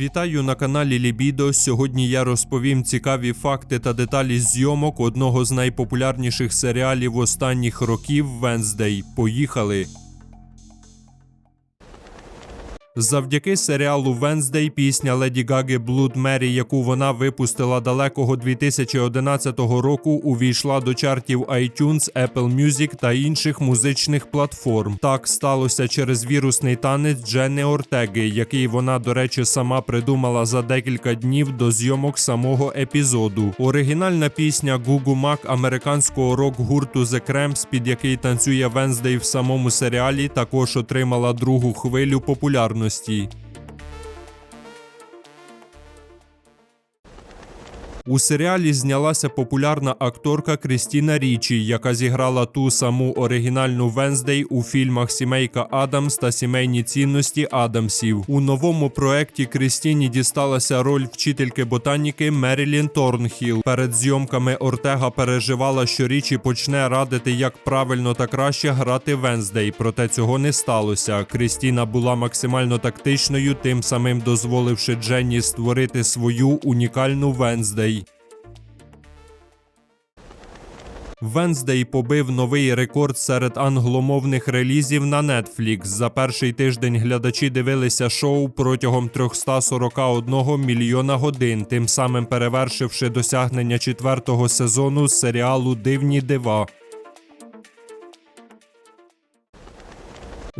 Вітаю на каналі Лібідо. Сьогодні я розповім цікаві факти та деталі зйомок одного з найпопулярніших серіалів останніх років Венздей. Поїхали! Завдяки серіалу Венздей пісня Леді Гаги Blood Mary, яку вона випустила далекого 2011 року, увійшла до чартів iTunes, Apple Music та інших музичних платформ. Так сталося через вірусний танець Дженни Ортеги, який вона, до речі, сама придумала за декілька днів до зйомок самого епізоду. Оригінальна пісня Гугу Мак американського рок-гурту The Cramps, під який танцює Венздей в самому серіалі, також отримала другу хвилю популярності здібності У серіалі знялася популярна акторка Крістіна Річі, яка зіграла ту саму оригінальну Венздей у фільмах Сімейка Адамс та Сімейні цінності Адамсів. У новому проекті Крістіні дісталася роль вчительки ботаніки Мерілін Торнхіл. Перед зйомками Ортега переживала, що Річі почне радити, як правильно та краще грати Венздей, проте цього не сталося. Крістіна була максимально тактичною, тим самим дозволивши Дженні створити свою унікальну Венздей. Венздей побив новий рекорд серед англомовних релізів на Netflix. За перший тиждень глядачі дивилися шоу протягом 341 мільйона годин, тим самим перевершивши досягнення четвертого сезону серіалу Дивні дива.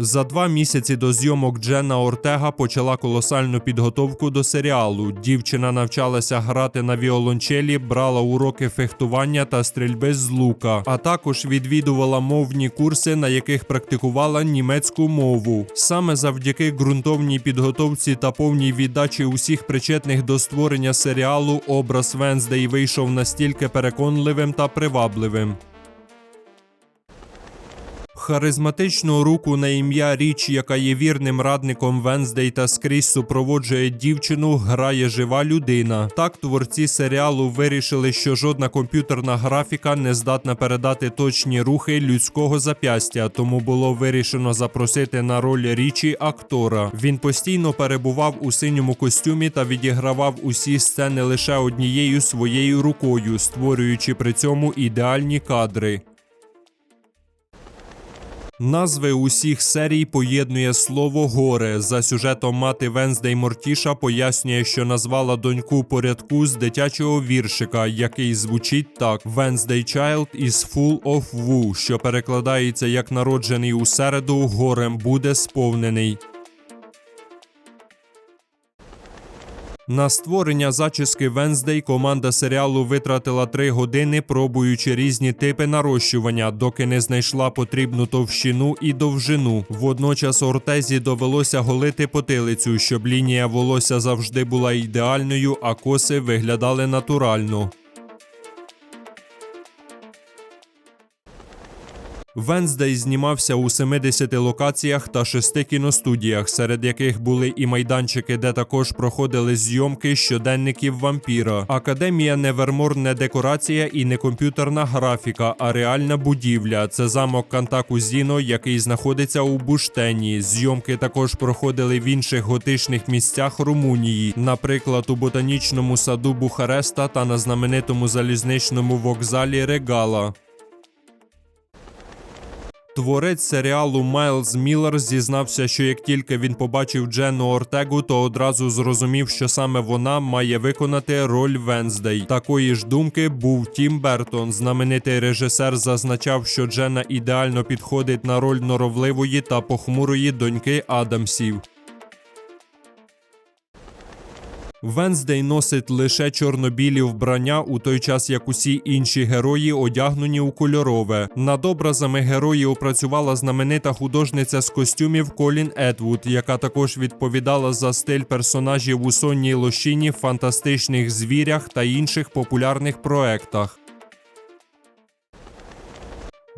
За два місяці до зйомок Дженна Ортега почала колосальну підготовку до серіалу. Дівчина навчалася грати на віолончелі, брала уроки фехтування та стрільби з лука, а також відвідувала мовні курси, на яких практикувала німецьку мову. Саме завдяки ґрунтовній підготовці та повній віддачі усіх причетних до створення серіалу образ Венздей вийшов настільки переконливим та привабливим. Харизматичну руку на ім'я Річ, яка є вірним радником Венздей та скрізь супроводжує дівчину, грає жива людина. Так творці серіалу вирішили, що жодна комп'ютерна графіка не здатна передати точні рухи людського зап'ястя, тому було вирішено запросити на роль річі актора. Він постійно перебував у синьому костюмі та відігравав усі сцени лише однією своєю рукою, створюючи при цьому ідеальні кадри. Назви усіх серій поєднує слово горе. За сюжетом мати Венздей Мортіша пояснює, що назвала доньку порядку з дитячого віршика, який звучить так: Wednesday Child is full of woo, що перекладається як народжений у середу, горем буде сповнений. На створення зачіски Венздей команда серіалу витратила три години, пробуючи різні типи нарощування, доки не знайшла потрібну товщину і довжину. Водночас Ортезі довелося голити потилицю, щоб лінія волосся завжди була ідеальною, а коси виглядали натурально. Венздей знімався у 70 локаціях та 6 кіностудіях, серед яких були і майданчики, де також проходили зйомки щоденників вампіра. Академія Невермор не декорація і не комп'ютерна графіка, а реальна будівля. Це замок Кантаку Зіно, який знаходиться у Буштені. Зйомки також проходили в інших готичних місцях Румунії, наприклад, у ботанічному саду Бухареста та на знаменитому залізничному вокзалі Регала. Творець серіалу Майлз Міллер зізнався, що як тільки він побачив Дженну Ортегу, то одразу зрозумів, що саме вона має виконати роль Венздей. Такої ж думки був Тім Бертон. Знаменитий режисер зазначав, що Дженна ідеально підходить на роль норовливої та похмурої доньки Адамсів. Венздей носить лише чорно-білі вбрання, у той час як усі інші герої одягнені у кольорове. Над образами герої опрацювала знаменита художниця з костюмів Колін Етвуд, яка також відповідала за стиль персонажів у сонній лощині, фантастичних звірях та інших популярних проектах.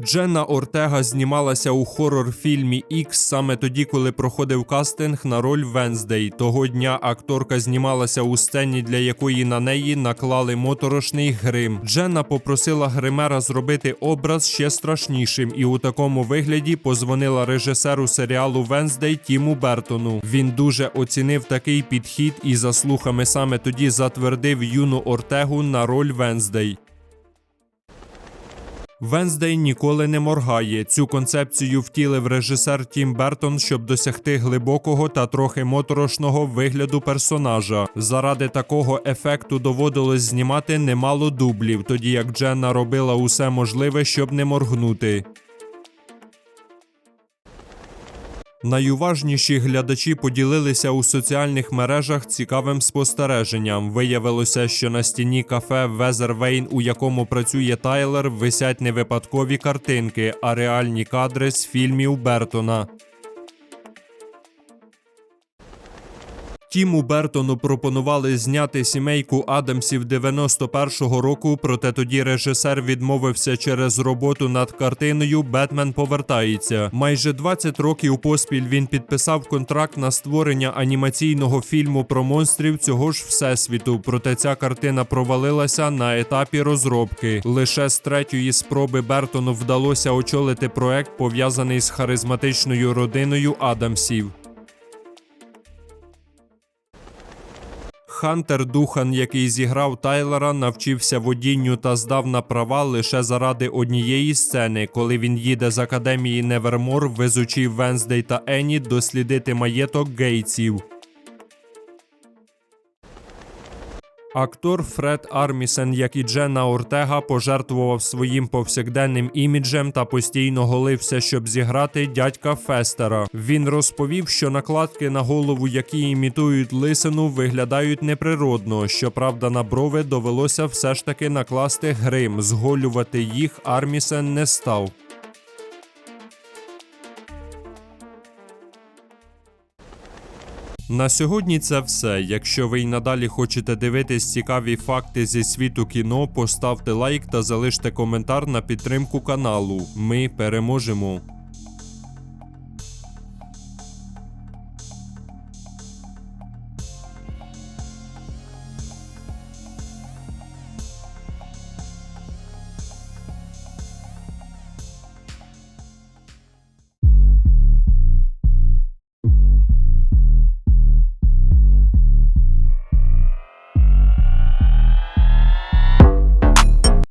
Дженна Ортега знімалася у хорор-фільмі X саме тоді, коли проходив кастинг на роль Венздей. Того дня акторка знімалася у сцені, для якої на неї наклали моторошний грим. Дженна попросила гримера зробити образ ще страшнішим, і у такому вигляді позвонила режисеру серіалу Венздей Тіму Бертону. Він дуже оцінив такий підхід і, за слухами, саме тоді затвердив юну Ортегу на роль Венздей. Венздей ніколи не моргає. Цю концепцію втілив режисер Тім Бертон, щоб досягти глибокого та трохи моторошного вигляду персонажа. Заради такого ефекту доводилось знімати немало дублів, тоді як Дженна робила усе можливе, щоб не моргнути. Найуважніші глядачі поділилися у соціальних мережах цікавим спостереженням. Виявилося, що на стіні кафе Везервейн, у якому працює Тайлер, висять не випадкові картинки, а реальні кадри з фільмів Бертона. Тіму Бертону пропонували зняти сімейку Адамсів 91-го року, проте тоді режисер відмовився через роботу над картиною Бетмен повертається. Майже 20 років поспіль він підписав контракт на створення анімаційного фільму про монстрів цього ж всесвіту. Проте ця картина провалилася на етапі розробки. Лише з третьої спроби Бертону вдалося очолити проект, пов'язаний з харизматичною родиною Адамсів. Хантер Духан, який зіграв Тайлера, навчився водінню та здав на права лише заради однієї сцени, коли він їде з академії Невермор, везучи Венздей та Ені дослідити маєток гейтсів. Актор Фред Армісен, як і Дженна Ортега, пожертвував своїм повсякденним іміджем та постійно голився, щоб зіграти дядька Фестера. Він розповів, що накладки на голову, які імітують лисину, виглядають неприродно. Щоправда, на брови довелося все ж таки накласти грим. Зголювати їх Армісен не став. На сьогодні це все. Якщо ви й надалі хочете дивитись цікаві факти зі світу кіно, поставте лайк та залиште коментар на підтримку каналу. Ми переможемо.